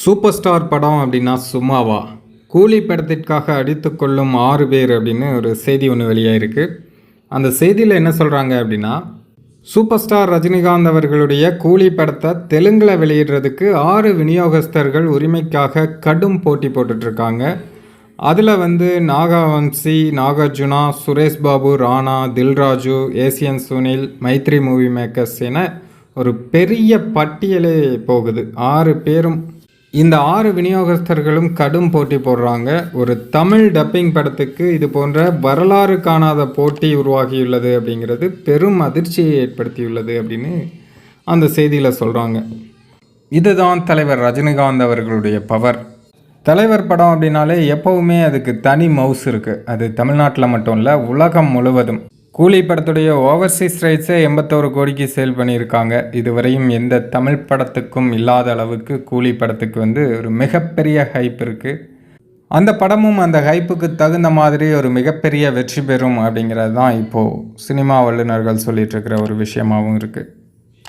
Super star படம் அப்படின்னா சும்மாவா? கூலி படத்திற்காக அடித்துக்கொள்ளும் ஆறு பேர் அப்படின்னு ஒரு செய்தி ஒன்று வெளியாயிருக்கு. அந்த செய்தியில் என்ன சொல்கிறாங்க அப்படின்னா சூப்பர் ஸ்டார் ரஜினிகாந்த் அவர்களுடைய கூலி படத்தை தெலுங்கில் வெளியிடுறதுக்கு ஆறு விநியோகஸ்தர்கள் உரிமைக்காக கடும் போட்டி போட்டுட்ருக்காங்க. அதில் வந்து Nagavamsi Nagarjuna Suresh Babu Rana Dil Raju Asian Sunil Mythri movie makers என ஒரு பெரிய பட்டியலே போகுது. ஆறு பேரும் இந்த ஆறு விநியோகஸ்தர்களும் கடும் போட்டி போடுறாங்க. ஒரு தமிழ் டப்பிங் படத்துக்கு இது போன்ற வரலாறு காணாத போட்டி உருவாகியுள்ளது அப்படிங்கிறது பெரும் அதிர்ச்சியை ஏற்படுத்தியுள்ளது அப்படின்னு அந்த செய்தியில் சொல்கிறாங்க இதுதான் தலைவர் ரஜினிகாந்த் அவர்களுடைய பவர் தலைவர் படம் அப்படின்னாலே எப்போவுமே அதுக்கு தனி மவுஸ் இருக்குது அது தமிழ்நாட்டில் மட்டும் இல்லை உலகம் முழுவதும். கூலி படத்துடைய ஓவர்சீஸ் ரைட்ஸை எண்பத்தோரு கோடிக்கு சேல் பண்ணியிருக்காங்க. இதுவரையும் எந்த தமிழ் படத்துக்கும் இல்லாத அளவுக்கு கூலி படத்துக்கு வந்து ஒரு மிகப்பெரிய ஹைப் இருக்குது அந்த படமும் அந்த ஹைப்புக்கு தகுந்த மாதிரி ஒரு மிகப்பெரிய வெற்றி பெறும் அப்படிங்கிறது தான் இப்போது சினிமா வல்லுநர்கள் சொல்லிகிட்ருக்கிற ஒரு விஷயமாகவும் இருக்குது